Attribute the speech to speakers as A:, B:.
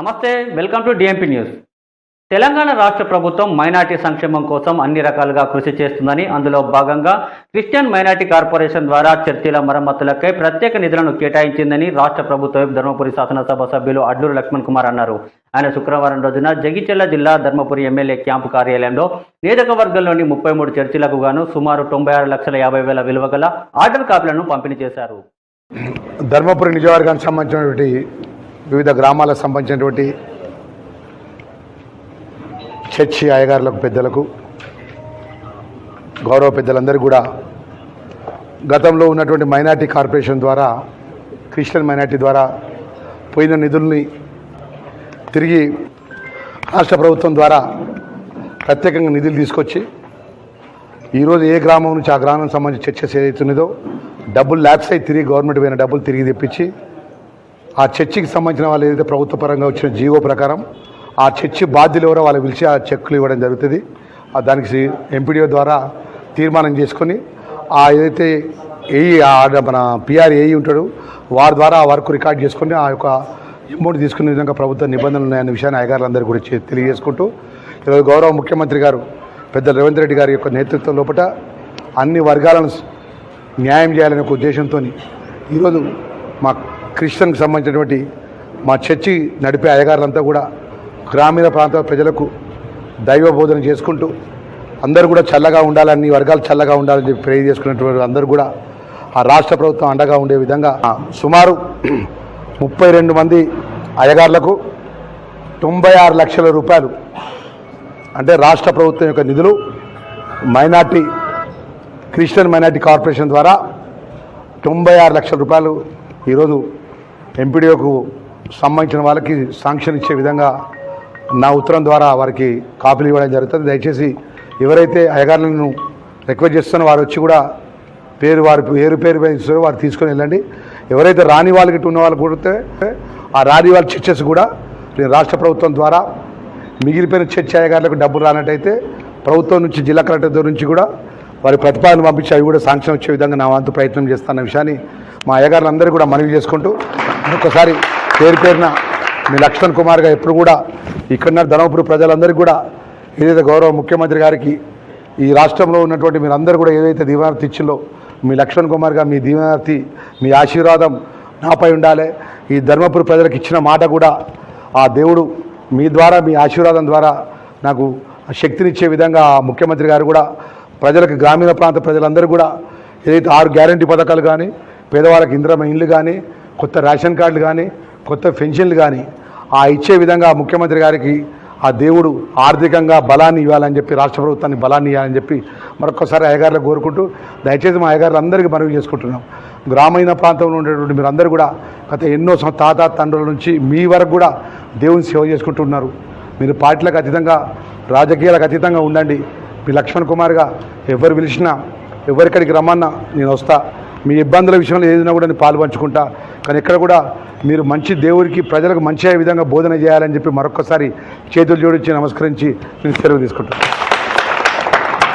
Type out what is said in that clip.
A: నమస్తే welcome to DMP news Telangana రాష్ట్ర ప్రభుత్వం మైనార్టీ సంక్షేమం కోసం అన్ని రకాలుగా కృషి చేస్తుందని అందులో భాగంగా క్రిస్టియన్ మైనార్టీ కార్పొరేషన్ ద్వారా చర్చిల మరమ్మతులకై ప్రత్యేక నిధులను కేటాయించిందని రాష్ట్ర ప్రభుత్వం ధర్మపురి శాసనసభ సభ్యులు అడ్లూరు లక్ష్మణ్ కుమార్ అన్నారు. ఆయన శుక్రవారం రోజున జగిచెల్ల జిల్లా ధర్మపురి ఎమ్మెల్యే క్యాంపు కార్యాలయంలో నియోజకవర్గంలోని ముప్పై మూడు చర్చిలకు గాను సుమారు తొంభై ఆరు లక్షల యాభై వేల విలువ గల ఆర్డర్ కాపీలను పంపిణీ చేశారు.
B: ధర్మపురి నియోజకవర్గానికి సంబంధించినటువంటి వివిధ గ్రామాలకు సంబంధించినటువంటి చర్చి అయ్యగారులకు పెద్దలకు గౌరవ పెద్దలందరూ కూడా గతంలో ఉన్నటువంటి మైనార్టీ కార్పొరేషన్ ద్వారా క్రిస్టియన్ మైనార్టీ ద్వారా పోయిన నిధుల్ని తిరిగి రాష్ట్ర ప్రభుత్వం ద్వారా ప్రత్యేకంగా నిధులు తీసుకొచ్చి ఈరోజు ఏ గ్రామం నుంచి ఆ గ్రామానికి సంబంధించి చర్చ ఏదైతున్నదో డబ్బులు ల్యాబ్స్ అయి తిరిగి గవర్నమెంట్ పోయిన డబ్బులు తిరిగి తెప్పించి ఆ చర్చికి సంబంధించిన వాళ్ళు ఏదైతే ప్రభుత్వ పరంగా వచ్చిన జీవో ప్రకారం ఆ చర్చి బాధ్యులు ఎవరో వాళ్ళు పిలిచి ఆ చెక్కులు ఇవ్వడం జరుగుతుంది. ఆ దానికి ఎంపీడీఓ ద్వారా తీర్మానం చేసుకొని ఆ ఏదైతే ఏఈ మన పిఆర్ ఏఈ ఉంటాడు వారి ద్వారా ఆ వర్క్ రికార్డ్ చేసుకొని ఆ యొక్క అమౌంట్ తీసుకునే విధంగా ప్రభుత్వ నిబంధనలు ఉన్నాయన్న విషయాన్ని అధికారులందరూ కూడా తెలియజేసుకుంటూ ఈరోజు గౌరవ ముఖ్యమంత్రి గారు పెద్ద రేవంత్ రెడ్డి గారి యొక్క నేతృత్వం లోపల అన్ని వర్గాలను న్యాయం చేయాలనే ఒక ఉద్దేశంతో ఈరోజు మా క్రిస్టియన్కి సంబంధించినటువంటి మా చర్చి నడిపే అయ్యగారులంతా కూడా గ్రామీణ ప్రాంత ప్రజలకు దైవ బోధన చేసుకుంటూ అందరూ కూడా చల్లగా ఉండాలని వర్గాలు చల్లగా ఉండాలని చెప్పి ప్రేర్ చేసుకున్నటువంటి అందరూ కూడా ఆ రాష్ట్ర ప్రభుత్వం అండగా ఉండే విధంగా సుమారు ముప్పై రెండు మంది అయ్యగారులకు తొంభై ఆరు లక్షల రూపాయలు అంటే రాష్ట్ర ప్రభుత్వం యొక్క నిధులు మైనార్టీ క్రిస్టియన్ మైనార్టీ కార్పొరేషన్ ద్వారా తొంభై ఆరు లక్షల రూపాయలు ఈరోజు ఎంపీడీఓకు సంబంధించిన వాళ్ళకి శాంక్షన్ ఇచ్చే విధంగా నా ఉత్తరం ద్వారా వారికి కాపీలు ఇవ్వడం జరుగుతుంది. దయచేసి ఎవరైతే అయ్యగారులను రిక్వెస్ట్ చేస్తున్నారో వారు వచ్చి కూడా పేరు వారి పేరు పేరు ఇస్తారో వారు తీసుకొని వెళ్ళండి. ఎవరైతే రాని వాళ్ళకి ఉన్న వాళ్ళు కూడితే ఆ రాని వాళ్ళ చర్చస్ కూడా రాష్ట్ర ప్రభుత్వం ద్వారా మిగిలిపోయిన చర్చ అయ్యగారులకు డబ్బులు రానట్టయితే ప్రభుత్వం నుంచి జిల్లా కలెక్టర్ నుంచి కూడా వారి ప్రతిపాదన పంపించి అవి కూడా శాంక్షన్ వచ్చే విధంగా నా వంతు ప్రయత్నం చేస్తాన్న విషయాన్ని మా అయ్యగారులందరూ కూడా మనవి చేసుకుంటూ ఒక్కసారి పేరు పేరున మీ లక్ష్మణ్ కుమార్ గారు ఎప్పుడు కూడా ఇక్కడ ధర్మపురి ప్రజలందరికీ కూడా ఏదైతే గౌరవ ముఖ్యమంత్రి గారికి ఈ రాష్ట్రంలో ఉన్నటువంటి మీరందరూ కూడా ఏదైతే దీవెనార్థి ఇచ్చిందో మీ లక్ష్మణ్ కుమార్ గారు మీ దీవెనార్థి మీ ఆశీర్వాదం నాపై ఉండాలి. ఈ ధర్మపురి ప్రజలకు ఇచ్చిన మాట కూడా ఆ దేవుడు మీ ద్వారా మీ ఆశీర్వాదం ద్వారా నాకు శక్తినిచ్చే విధంగా ఆ ముఖ్యమంత్రి గారు కూడా ప్రజలకు గ్రామీణ ప్రాంత ప్రజలందరూ కూడా ఏదైతే ఆరు గ్యారంటీ పథకాలు కానీ పేదవాళ్ళకి ఇంద్రమ ఇండ్లు కానీ కొత్త రేషన్ కార్డులు కానీ కొత్త పెన్షన్లు కానీ ఆ ఇచ్చే విధంగా ముఖ్యమంత్రి గారికి ఆ దేవుడు ఆర్థికంగా బలాన్ని ఇవ్వాలని చెప్పి రాష్ట్ర ప్రభుత్వాన్ని బలాన్ని ఇవ్వాలని చెప్పి మరొకసారి అయ్యగారులు కోరుకుంటూ దయచేసి మా అయ్యగారులు అందరికీ మనవి చేసుకుంటున్నాం. గ్రామీణ ప్రాంతంలో ఉండేటువంటి మీరందరూ కూడా గత ఎన్నో తాత తండ్రుల నుంచి మీ వరకు కూడా దేవుని సేవ చేసుకుంటున్నారు. మీరు పార్టీలకు అతీతంగా రాజకీయాలకు అతీతంగా ఉండండి. మీ లక్ష్మణ్ కుమార్గా ఎవరు పిలిచినా ఎవరిక్కడికి రమ్మన్నా నేను వస్తా. మీ ఇబ్బందుల విషయంలో ఏదైనా కూడా నేను పాల్పంచుకుంటా కానీ ఇక్కడ కూడా మీరు మంచి దేవుడికి ప్రజలకు మంచి విధంగా బోధన చేయాలని చెప్పి మరొకసారి చేతులు జోడించి నమస్కరించి నేను సెలవు తీసుకుంటాను